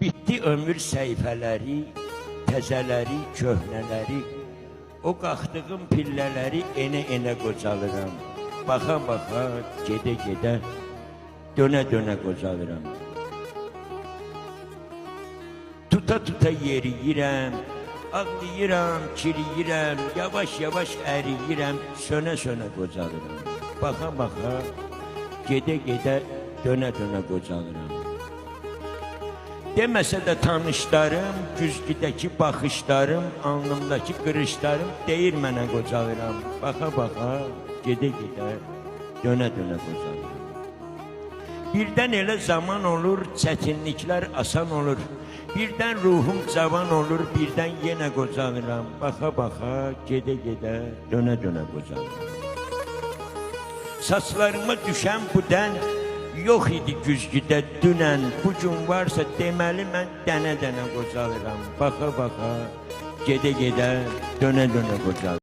Bitti ömür səhifələri, təzələri, köhnələri. O qalxdığım pillələri enə-enə qocalıram. Baxa-baxa, gedə-gedə, dönə-dönə qocalıram. Tuta-tuta yeriyirəm, ağlayıram, kiriyirəm, yavaş-yavaş əriyirəm, sönə-sönə qocalıram. Baxa-baxa, gedə-gedə, dönə-dönə qocalıram. Deməsə də tanışlarım, güzgüdəki baxışlarım, alnımdakı qırışlarım deyir mənə qocalıram. Baxa-baxa, gedə-gedə, dönə-dönə qocalıram. Birdən elə zaman olur, çətinliklər asan olur. Birdən ruhum cavan olur, birdən yenə qocalıram. Baxa-baxa, gedə-gedə, dönə-dönə qocalıram. Saçlarıma düşən bu dən yox idi güzgüdə dünən. Bu gün varsa deməli mən dənə-dənə qocalıram. Baxa-baxa, gedə-gedə, dönə-dönə qocalıram.